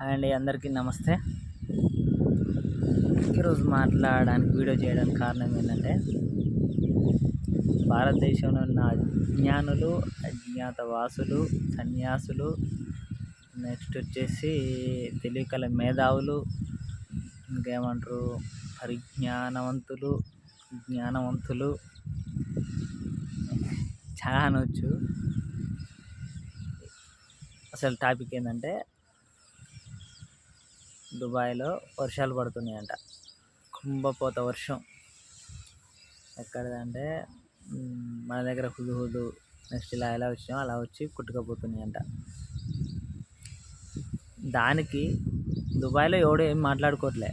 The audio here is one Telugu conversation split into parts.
అండ్ అందరికీ నమస్తే. ఈరోజు మాట్లాడడానికి వీడియో చేయడానికి కారణం ఏంటంటే భారతదేశంలో ఉన్న అజ్ఞానులు అజ్ఞాతవాసులు సన్యాసులు నెక్స్ట్ వచ్చేసి తెలివికల మేధావులు ఇంకేమంటారు పరిజ్ఞానవంతులు జ్ఞానవంతులు చాలా అనవచ్చు అసలు టాపిక్ ఏంటంటే దుబాయ్లో వర్షాలు పడుతున్నాయంట. కుంభపోత వర్షం. ఎక్కడదంటే మన దగ్గర హుదు హుదు నెక్స్ట్ ఇలా ఎలా వచ్చామో అలా వచ్చి కుట్టుకపోతున్నాయంట. దానికి దుబాయ్లో ఎవడో ఏం మాట్లాడుకోవట్లే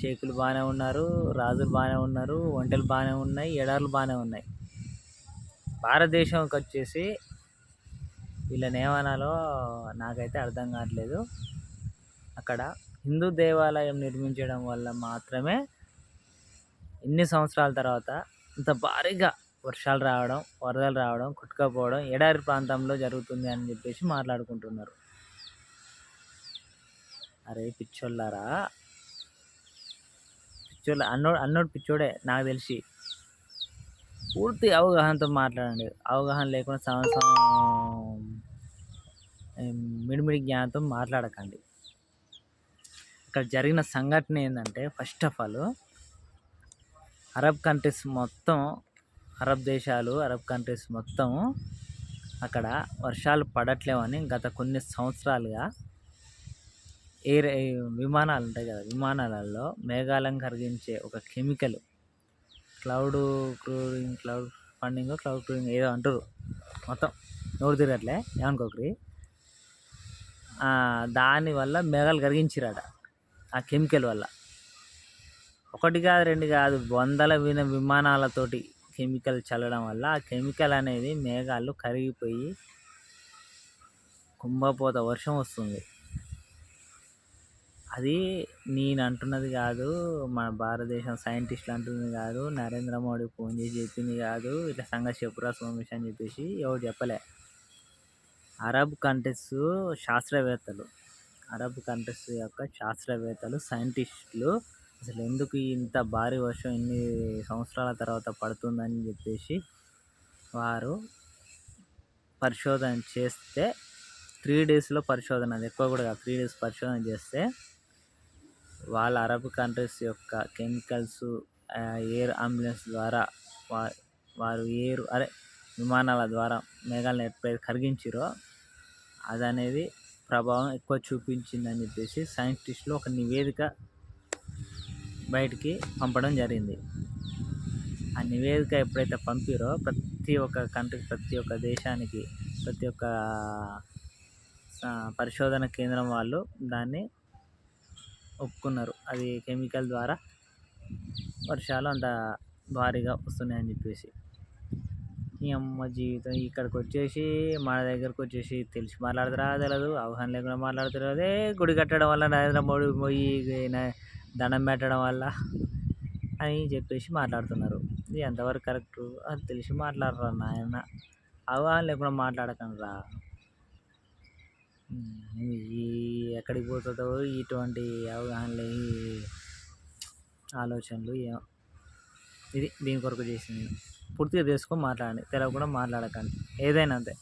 షేకులు బాగానే ఉన్నారు రాజులు బాగానే ఉన్నారు వంటలు బాగానే ఉన్నాయి ఎడార్లు బాగానే ఉన్నాయి. భారతదేశంకి వచ్చేసి వీళ్ళని ఏమనాలో నాకైతే అర్థం కావట్లేదు. అక్కడ హిందూ దేవాలయం నిర్మించడం వల్ల మాత్రమే ఇన్ని సంవత్సరాల తర్వాత ఇంత భారీగా వర్షాలు రావడం వరదలు రావడం కొట్టుకపోవడం ఎడారి ప్రాంతంలో జరుగుతుంది అని చెప్పేసి మాట్లాడుకుంటున్నారు. అరే పిచ్చోళ్ళారా? పిచ్చోళ్ళ అన్నోడు అన్నోడు పిచ్చోడే నాకు తెలిసి. పూర్తి అవగాహనతో మాట్లాడండి. అవగాహన లేకుండా సంవత్సరం మిడిమిడి జ్ఞానంతో మాట్లాడకండి. ఇక్కడ జరిగిన సంఘటన ఏంటంటే first of all Arab countries మొత్తం అరబ్ దేశాలు అరబ్ కంట్రీస్ మొత్తం అక్కడ వర్షాలు పడట్లేవని గత కొన్ని సంవత్సరాలుగా ఎయిర్ విమానాలు ఉంటాయి కదా విమానాలలో మేఘాలను కరిగించే ఒక కెమికల్ క్లౌడ్ క్రూరింగ్ క్లౌడ్ ఫండింగ్ క్లౌడ్ క్రూరింగ్ ఏదో అంటారు మొత్తం నోరు తిరగట్లే ఏమనుకోకరి దానివల్ల మేఘాలు కరిగించిరాట ఆ కెమికల్ వల్ల. ఒకటి కాదు రెండు కాదు వందల విన విమానాలతోటి కెమికల్ చల్లడం వల్ల ఆ కెమికల్ అనేది మేఘాలు కరిగిపోయి కుంభపోత వర్షం వస్తుంది. అది నేను అంటున్నది కాదు మన భారతదేశం సైంటిస్టులు అంటున్నది కాదు నరేంద్ర మోడీ ఫోన్ చేసి చెప్పింది కాదు ఇట్లా సంగతి చెప్పురా సోమేష్ అని చెప్పేసి ఎవరు చెప్పలే. అరబ్ కంట్రీస్ శాస్త్రవేత్తలు. అరబ్ కంట్రీస్ యొక్క శాస్త్రవేత్తలు సైంటిస్టులు. అసలు ఎందుకు ఇంత భారీ వర్షం ఇన్ని సంవత్సరాల తర్వాత పడుతుందని చెప్పేసి వారు పరిశోధన చేస్తే త్రీ డేస్లో పరిశోధన అది ఎక్కువ కూడా కాదు త్రీ డేస్ పరిశోధన చేస్తే వాళ్ళ అరబ్ కంట్రీస్ యొక్క కెమికల్స్ ఎయిర్ అంబులెన్స్ ద్వారా వా వారు ఎయిర్ అరే విమానాల ద్వారా మేఘాలను ఎప్పుడైతే కరిగించిరో అది అనేది ప్రభావం ఎక్కువ చూపించిందని చెప్పేసి సైంటిస్టులు ఒక నివేదిక బయటికి పంపడం జరిగింది. ఆ నివేదిక ఎప్పుడైతే పంపిరో ప్రతి ఒక్క కంట్రీకి ప్రతి ఒక్క దేశానికి ప్రతి ఒక్క పరిశోధన కేంద్రం వాళ్ళు దాన్ని ఒప్పుకున్నారు. అది కెమికల్ ద్వారా వర్షాలు అంత భారీగా వస్తున్నాయని చెప్పేసి. ఈ అమ్మ జీవితం ఇక్కడికి వచ్చేసి మన దగ్గరకు వచ్చేసి తెలిసి మాట్లాడతారా? తెలియదు అవగాహన లేకుండా మాట్లాడుతారు. అదే గుడి కట్టడం వల్ల నరేంద్ర మోడీ పోయి న- దండం పెట్టడం వల్ల అని చెప్పేసి మాట్లాడుతున్నారు. ఇది ఎంతవరకు కరెక్ట్? అది తెలిసి మాట్లాడరా నాయన? అవగాహన లేకుండా మాట్లాడకండి ఈ ఎక్కడికి పోతుందో ఇటువంటి అవగాహన లేని ఆలోచనలు ఏమో ఇది దీని కొరకు చేసింది. పూర్తిగా తెలుసుకొని మాట్లాడండి. తెలవకుండా మాట్లాడకండి. ఏదైనా అంతే.